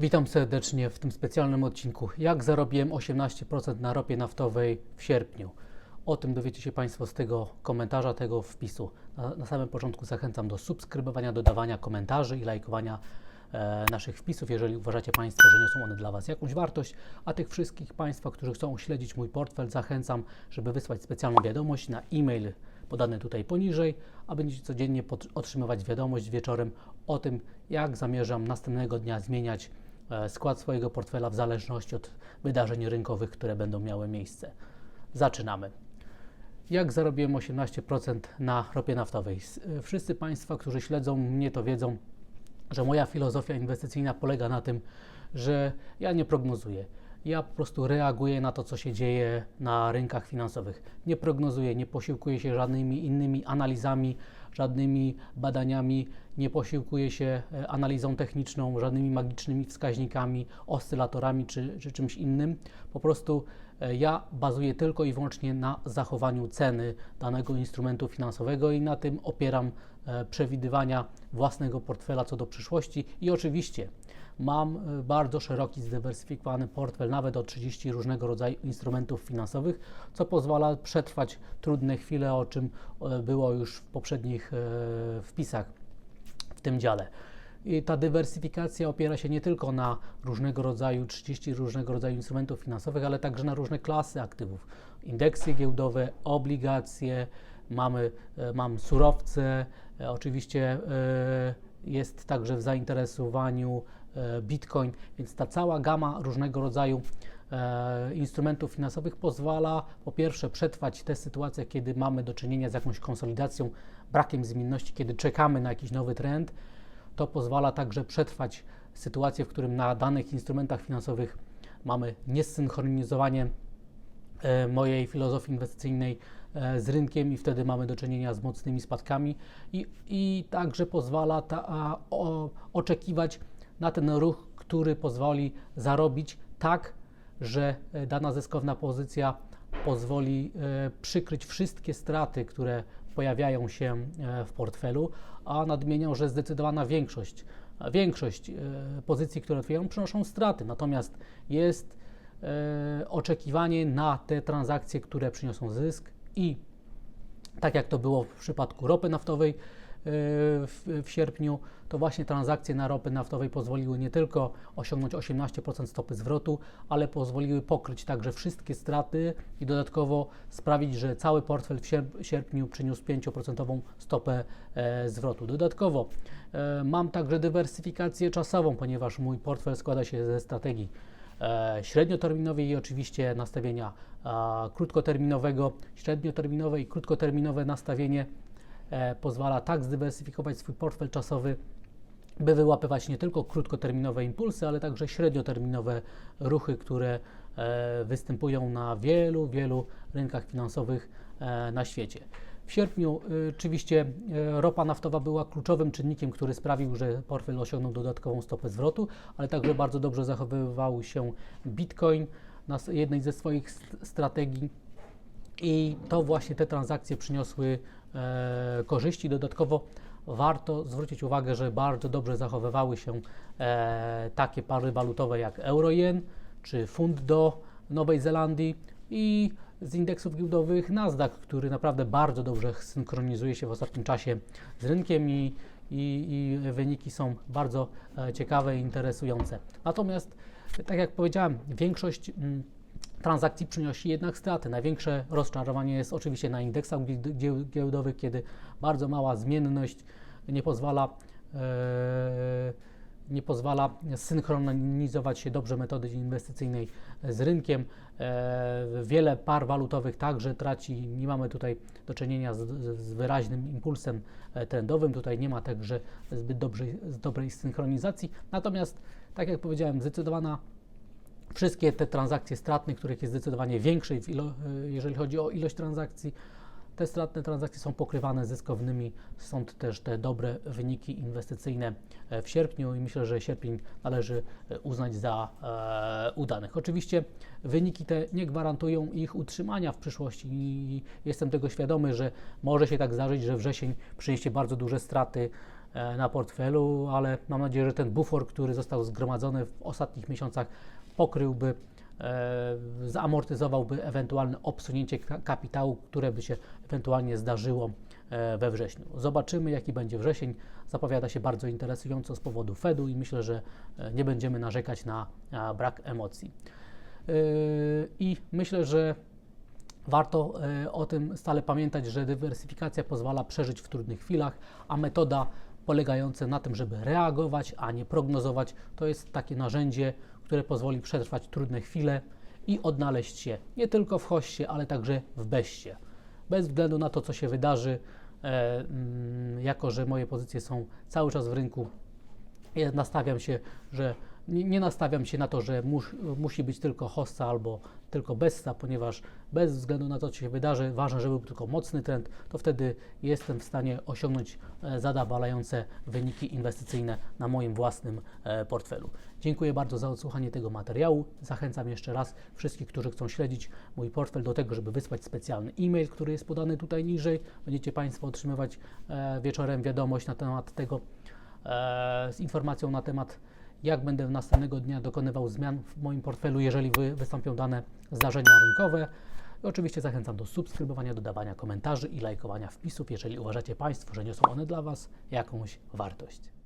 Witam serdecznie w tym specjalnym odcinku. Jak zarobiłem 18% na ropie naftowej w sierpniu? O tym dowiecie się Państwo z tego komentarza, tego wpisu. Na, na samym początku zachęcam do subskrybowania, dodawania komentarzy i lajkowania e, naszych wpisów, jeżeli uważacie Państwo, że niosą one dla Was jakąś wartość. A tych wszystkich Państwa, którzy chcą śledzić mój portfel, zachęcam, żeby wysłać specjalną wiadomość na e-mail podany tutaj poniżej, a będziecie codziennie otrzymywać wiadomość wieczorem o tym, jak zamierzam następnego dnia zmieniać skład swojego portfela w zależności od wydarzeń rynkowych, które będą miały miejsce. Zaczynamy. Jak zarobiłem 18% na ropie naftowej? E, Wszyscy Państwo, którzy śledzą mnie, to wiedzą, że moja filozofia inwestycyjna polega na tym, że ja nie prognozuję. Ja po prostu reaguję na to, co się dzieje na rynkach finansowych. Nie prognozuję, nie posiłkuję się żadnymi innymi analizami, żadnymi badaniami, nie posiłkuję się e, analizą techniczną, żadnymi magicznymi wskaźnikami, oscylatorami czy, czy czymś innym. Po prostu e, ja bazuję tylko i wyłącznie na zachowaniu ceny danego instrumentu finansowego i na tym opieram e, przewidywania własnego portfela co do przyszłości i oczywiście mam e, bardzo szeroki, zdywersyfikowany portfel, nawet o 30 różnego rodzaju instrumentów finansowych, co pozwala przetrwać trudne chwile, o czym było już w poprzednich e, wpisach w tym dziale. I ta dywersyfikacja opiera się nie tylko na różnego rodzaju, 30 różnego rodzaju instrumentów finansowych, ale także na różne klasy aktywów. Indeksy giełdowe, obligacje, mamy, e, mam surowce, e, oczywiście jest także w zainteresowaniu Bitcoin, więc ta cała gama różnego rodzaju e, instrumentów finansowych pozwala po pierwsze przetrwać te sytuacje, kiedy mamy do czynienia z jakąś konsolidacją, brakiem zmienności, kiedy czekamy na jakiś nowy trend. To pozwala także przetrwać sytuację, w którym na danych instrumentach finansowych mamy niesynchronizowanie e, mojej filozofii inwestycyjnej e, z rynkiem i wtedy mamy do czynienia z mocnymi spadkami i, i także pozwala ta, o, oczekiwać na ten ruch, który pozwoli zarobić tak, że e, dana zyskowna pozycja pozwoli e, przykryć wszystkie straty, które pojawiają się e, w portfelu, a nadmieniam, że zdecydowana większość, większość pozycji, które otwierają, przynoszą straty. Natomiast jest oczekiwanie na te transakcje, które przyniosą zysk i tak jak to było w przypadku ropy naftowej w, w sierpniu, to właśnie transakcje na ropy naftowej pozwoliły nie tylko osiągnąć 18% stopy zwrotu, ale pozwoliły pokryć także wszystkie straty i dodatkowo sprawić, że cały portfel w sierp- sierpniu przyniósł 5% stopę e, zwrotu. Dodatkowo e, mam także dywersyfikację czasową, ponieważ mój portfel składa się ze strategii e, średnioterminowej i oczywiście nastawienia krótkoterminowego, średnioterminowe i krótkoterminowe nastawienie pozwala tak zdywersyfikować swój portfel czasowy, by wyłapywać nie tylko krótkoterminowe impulsy, ale także średnioterminowe ruchy, które e, występują na wielu, wielu rynkach finansowych e, na świecie. W sierpniu oczywiście ropa naftowa była kluczowym czynnikiem, który sprawił, że portfel osiągnął dodatkową stopę zwrotu, ale także bardzo dobrze zachowywał się Bitcoin na jednej ze swoich st- strategii i to właśnie te transakcje przyniosły e, korzyści. Dodatkowo warto zwrócić uwagę, że bardzo dobrze zachowywały się e, takie pary walutowe jak euro-jen czy funt do Nowej Zelandii i z indeksów giełdowych Nasdaq, który naprawdę bardzo dobrze synchronizuje się w ostatnim czasie z rynkiem i, i, i wyniki są bardzo e, ciekawe i interesujące. Natomiast, tak jak powiedziałem, większość mm, transakcji przynosi jednak straty. Największe rozczarowanie jest oczywiście na indeksach gieł- gieł- giełdowych, kiedy bardzo mała zmienność nie pozwala, e, nie pozwala synchronizować się dobrze metody inwestycyjnej z rynkiem. E, wiele par walutowych także traci. Nie mamy tutaj do czynienia z, z wyraźnym impulsem e, trendowym. Tutaj nie ma także zbyt dobrej, dobrej synchronizacji. Natomiast, tak jak powiedziałem, zdecydowana wszystkie te transakcje stratne, których jest zdecydowanie większej, y, jeżeli chodzi o ilość transakcji, te stratne transakcje są pokrywane zyskownymi, stąd też te dobre wyniki inwestycyjne e, w sierpniu i myślę, że sierpień należy e, uznać za e, udanych. Oczywiście wyniki te nie gwarantują ich utrzymania w przyszłości i jestem tego świadomy, że może się tak zdarzyć, że wrzesień przyniesie bardzo duże straty e, na portfelu, ale mam nadzieję, że ten bufor, który został zgromadzony w ostatnich miesiącach, pokryłby, e, zamortyzowałby ewentualne obsunięcie ka- kapitału, które by się ewentualnie zdarzyło e, we wrześniu. Zobaczymy, jaki będzie wrzesień. Zapowiada się bardzo interesująco z powodu Fedu i myślę, że e, nie będziemy narzekać na, brak emocji. I myślę, że warto e, o tym stale pamiętać, że dywersyfikacja pozwala przeżyć w trudnych chwilach, a metoda polegająca na tym, żeby reagować, a nie prognozować, to jest takie narzędzie, które pozwoli przetrwać trudne chwile i odnaleźć się nie tylko w hoście, ale także w beście. Bez względu na to, co się wydarzy, e, mm, jako że moje pozycje są cały czas w rynku, ja nastawiam się, że nie, nie nastawiam się na to, że mus, musi być tylko hossa albo tylko besta, ponieważ bez względu na to, co się wydarzy, ważne, żeby był tylko mocny trend, to wtedy jestem w stanie osiągnąć e, zadowalające wyniki inwestycyjne na moim własnym e, portfelu. Dziękuję bardzo za odsłuchanie tego materiału. Zachęcam jeszcze raz wszystkich, którzy chcą śledzić mój portfel do tego, żeby wysłać specjalny e-mail, który jest podany tutaj niżej. Będziecie Państwo otrzymywać e, wieczorem wiadomość na temat tego, z informacją na temat, jak będę następnego dnia dokonywał zmian w moim portfelu, jeżeli wy, wystąpią dane zdarzenia rynkowe. I oczywiście zachęcam do subskrybowania, dodawania komentarzy i lajkowania wpisów, jeżeli uważacie Państwo, że niosą one dla Was jakąś wartość.